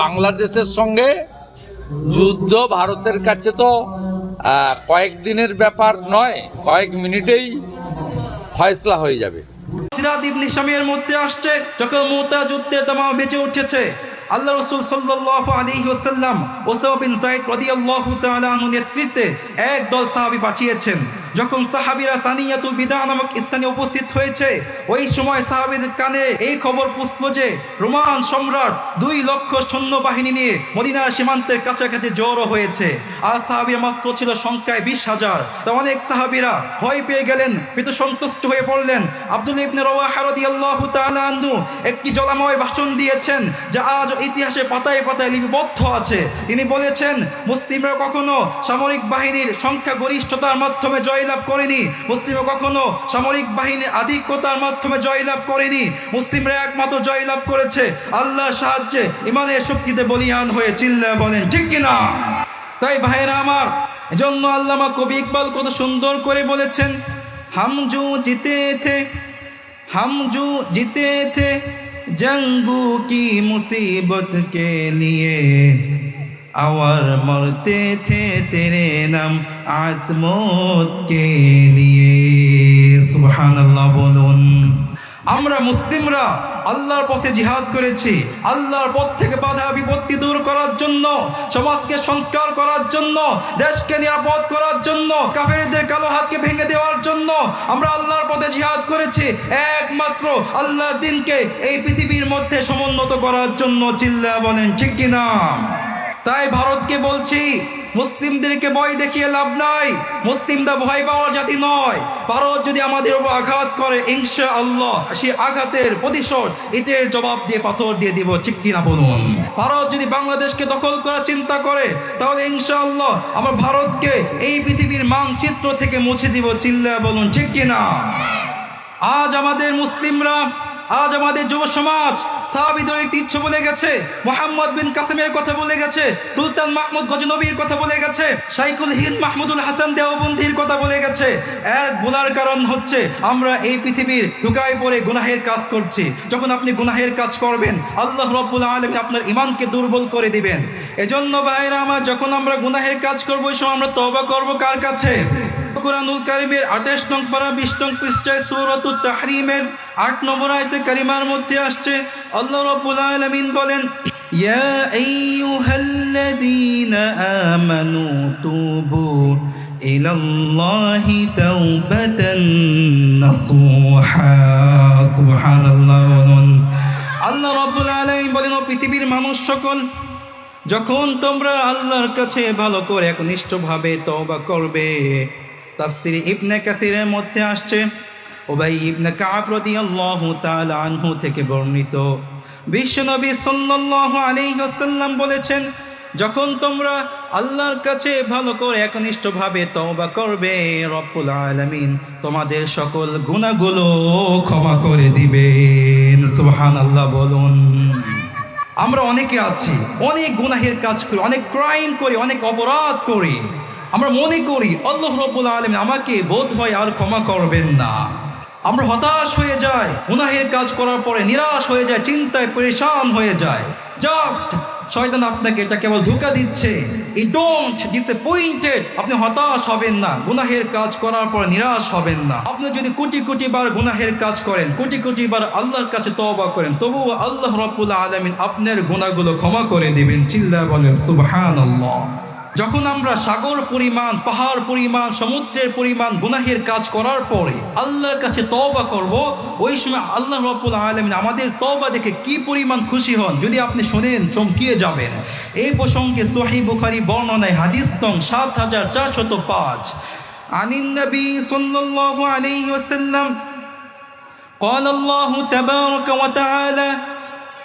বাংলাদেশের সঙ্গে যুদ্ধ ভারতের কাছে তো কয়েকদিনের ব্যাপার নয়, কয়েক মিনিটেই ফয়সলা হয়ে যাবে। সিরাত ইবনে মধ্যে আসছে, যখন মোতা যুদ্ধের দামা বেঁচে উঠেছে। আল্লাহ রসুল সাল্লাল্লাহু আলাইহি ওয়াসাল্লাম ওসামা বিন যায়েদ রাদিয়াল্লাহু তাআলা আনহু নেতৃত্বে এক দল সাহাবী পাঠিয়েছেন। যখন সাহাবীরা সানিয়াতুল বিদা নামক স্থানে উপস্থিত হয়েছে, ওই সময় সাহাবীদের কানে এই খবর পুষল যে রোমান সম্রাট দুই লক্ষ সৈন্যবাহিনী নিয়ে মদিনার সীমান্তের কাছাকাছি জড়ো হয়েছে। আর সাহাবীরা মাত্র ছিল সংখ্যায় বিশ হাজার। তা অনেক সাহাবীরা ভয় পেয়ে গেলেন কিন্তু সন্তুষ্ট হয়ে পড়লেন। আব্দুল ইবনে রাওয়াহা রাদিয়াল্লাহু তাআলা আনহু একটি জলাময় ভাষণ দিয়েছেন, যা আজ ইতিহাসে পাতায় পাতায় লিপিবদ্ধ আছে। তিনি বলেছেন, মুসলিমরা কখনো সামরিক বাহিনীর সংখ্যা গরিষ্ঠতার মাধ্যমে জয়লাভ করেনি। মুসলিমরা কখনো সামরিক বাহিনী আধিক্যতার মাধ্যমে জয়লাভ করেনি। মুসলিমরা একমাত্র জয়লাভ করেছে আল্লাহর সাহায্যে ইমানের শক্তিতে বলিয়ান হয়ে চিল্লা বলেন, ঠিক কিনা তাই ভাইরা আমার, এজন্য আল্লামা কবি ইকবাল কত সুন্দর করে বলেছেন, হামজু জিতে থে, হামজু জিতে থে, জঙ্গু কি মুসিবত কে লিয়ে? আওয়ার মরতে থে তেরে নাম عصمت কে নিয়ে। সুহান আল্লাহ বলুন। আমরা মুসলিমরা আল্লাহর পথে জিহাদ করেছি। আল্লাহর পথ থেকে বাধা বিপত্তি দূর করার জন্য, সমাজকে সংস্কার করার জন্য, দেশকে নিরাপদ করার জন্য, কাফেরদের কালো হাতকে ভেঙে দেওয়ার জন্য আমরা আল্লাহর পথে জিহাদ করেছি। একমাত্র আল্লাহর দিনকে এই পৃথিবীর মধ্যে সমুন্নত করার জন্য চিল্লা বলেন, ঠিক কিনা? তাই ভারতকে বলছি মুসলিমদেরকে ভয় দেখিয়ে লাভ নাই। মুসলিমরা ভয় পাওয়ার জাতি নয়। ভারত যদি আমাদের উপর আঘাত করে ইনশা আল্লাহ সেই আঘাতের প্রতিশোধ ইটের জবাব দিয়ে পাথর দিয়ে দিব ঠিক কিনা বলুন? ভারত যদি বাংলাদেশকে দখল করার চিন্তা করে তাহলে ইনশা আল্লাহ আমার ভারতকে এই পৃথিবীর মানচিত্র থেকে মুছে দিব চিল্লা বলুন ঠিক কিনা আজ আমাদের মুসলিমরা আজ আমাদের যুব সমাজ সাহাবিদের একটি ইচ্ছে বলে গেছে। মোহাম্মদ বিন কাসেমের কথা বলে গেছে, সুলতান মাহমুদ গজনবীর কথা বলে গেছে শাইকুল হিন্দ মাহমুদুল হাসান দেওবন্দির কথা বলে গেছে। এর বলার কারণ হচ্ছে আমরা এই পৃথিবীর ঢুকায় পড়ে গুনাহের কাজ করছি। যখন আপনি গুনাহের কাজ করবেন, আল্লাহ রব্বুল আলম আপনার ইমানকে দুর্বল করে দিবেন। এজন্য ভাইরা আমার, যখন আমরা গুনাহের কাজ করব ওই সময় আমরা তবা করব কার কাছে? কোরআনুল কারিমের আঠাশ নং পারা বিশ নং পৃষ্ঠায় তাহরিমের আট নম্বর আয়তে কারিমার মধ্যে আসছে, আল্লাহ রব্বুল আলামিন বলেন তুবু। আল্লাহ রব্বুল আলামিন বলেন, ও পৃথিবীর মানুষ সকল, যখন তোমরা আল্লাহর কাছে ভালো করে একনিষ্ঠভাবে তওবা করবে তাফসির ইবনে কাথিরের মধ্যে আসছে। ওবাই ইবনে কাব আল্লাহ তাআলা আনহু থেকে বর্ণিত। বিশ্বনবী সাল্লাল্লাহু আলাইহি ওয়াসাল্লাম বলেছেন, যখন তোমরা আল্লাহর কাছে ভালো করে একনিষ্ঠভাবে তওবা করবে, রব্বুল আলামিন তোমাদের সকল গুনাহগুলো ক্ষমা করে দিবেন। সুবহানাল্লাহ বলুন। আমরা অনেকে আছি, অনেক গুনাহের কাজ করি, অনেক ক্রাইম করি, অনেক অপরাধ করি। আমরা মনে করি, আল্লাহ রব্বুল আলম আমাকে বোধ হয় আর ক্ষমা করবেন না। আমরা হতাশ হয়ে যাই, গুনাহের কাজ করার পরে নিরাশ হয়ে যায় চিন্তায় পরেশান হয়ে যায় জাস্ট শয়তান আপনাকে এটা কেবল ধোকা দিচ্ছে। ই ডোন্ট ডিসঅ্যাপয়েন্টেড আপনি হতাশ হবেন না, গুনাহের কাজ করার পর নিরাশ হবেন না। আপনি যদি কোটি কোটি বার গুনাহের কাজ করেন, কোটি কোটি বার আল্লাহর কাছে তওবা করেন, তবুও আল্লাহ রাব্বুল আলামিন আপনার গুনাহগুলো ক্ষমা করে দিবেন। চিল্লা বলেন, সুবহানাল্লাহ। যখন আমরা সাগর পরিমাণ পাহাড় পরিমাণ সমুদ্রের পরিমাণ গুনাহের কাজ করার পরে আল্লাহর কাছে তওবা করব ওই সময় আল্লাহ রব্বুল আলমিন আমাদের তওবা দেখে কি পরিমাণ খুশি হন যদি আপনি শোনেন চমকিয়ে যাবেন এই প্রসঙ্গে সোহাই বুখারি বর্ণনায় হাদিস তং সাত হাজার চারশত পাঁচ আনিন নবী সাল্লাল্লাহু আলাইহি ওয়াসাল্লাম قال الله تبارك وتعالى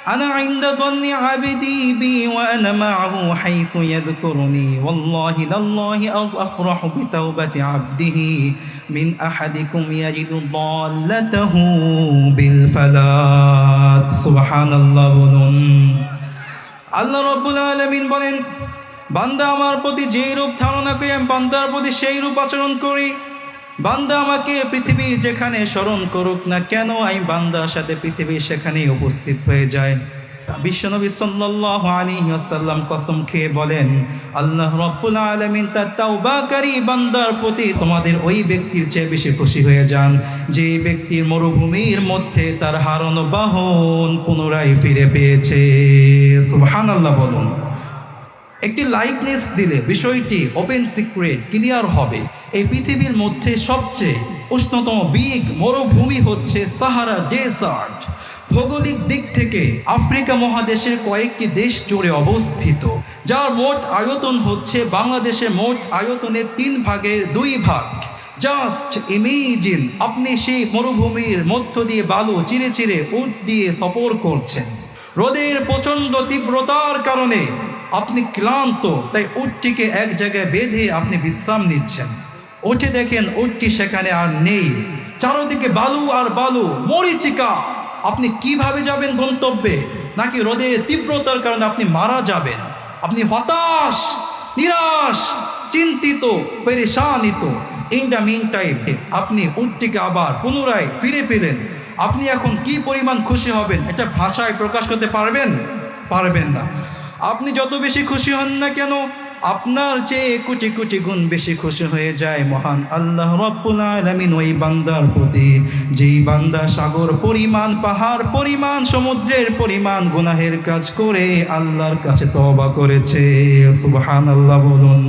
أنا عند ظن عبدي بي وأنا معه حيث يذكرني والله لله أفرح بتوبة عبده من أحدكم يجد ضالته بالفلات سبحان الله বলুন আল্লাহ রব্বুল আলমিন বলেন বান্দা আমার প্রতি যেই রূপ ধারণা করি আমি বান্দার প্রতি সেই রূপ আচরণ করি বান্দা আমাকে পৃথিবীর যেখানে স্মরণ করুক না কেন, আমি বান্দার সাথে পৃথিবীর সেখানেই উপস্থিত হয়ে যায় বিশ্বনবী সাল্লাল্লাহু আলাইহি ওয়াসাল্লাম কসম খেয়ে বলেন, আল্লাহ রাব্বুল আলামিন তার তাওবাকারী বান্দার প্রতি তোমাদের ওই ব্যক্তির চেয়ে বেশি খুশি হয়ে যান, যে ব্যক্তির মরুভূমির মধ্যে তার হারানো বাহন পুনরায় ফিরে পেয়েছে। সুবহানাল্লাহ বলুন। একটি লাইকনেস দিলে বিষয়টি ওপেন সিক্রেট ক্লিয়ার হবে। এই পৃথিবীর মধ্যে সবচেয়ে উষ্ণতম বিগ মরুভূমি হচ্ছে সাহারা ডেজার্ট ভৌগোলিক দিক থেকে আফ্রিকা মহাদেশের কয়েকটি দেশ জুড়ে অবস্থিত, যার মোট আয়তন হচ্ছে বাংলাদেশের মোট আয়তনের তিন ভাগের দুই ভাগ। জাস্ট ইমেজিন আপনি সেই মরুভূমির মধ্য দিয়ে বালু চিরে চিরে উট দিয়ে সফর করছেন। রোদের প্রচণ্ড তীব্রতার কারণে আপনি ক্লান্ত, তাই উটটিকে এক জায়গায় বেঁধে আপনি বিশ্রাম নিচ্ছেন। উঠে দেখেন উটটি সেখানে আর নেই। চারোদিকে বালু আর বালু, মরিচিকা। আপনি কীভাবে যাবেন গন্তব্যে? নাকি রোদের তীব্রতার কারণে আপনি মারা যাবেন? আপনি হতাশ, নিরাশ, চিন্তিত, পেরেশানিত। ইন মিন টাইম আপনি উটটিকে আবার পুনরায় ফিরে পেলেন। আপনি এখন কি পরিমাণ খুশি হবেন, এটা ভাষায় প্রকাশ করতে পারবেন? পারবেন না। আপনি যত বেশি খুশি হন না কেন, আপনার চেয়ে কোটি কোটি গুণ বেশি খুশি হয়ে যায় মহান আল্লাহ রব্বুল আলমিন। ওই বান্দার প্রতি, যেই বান্দা সাগর পরিমাণ, পাহাড় পরিমাণ, সমুদ্রের পরিমাণ গুনাহের কাজ করে আল্লাহর কাছে তবা করেছে। সুবহান আল্লাহ বলুন।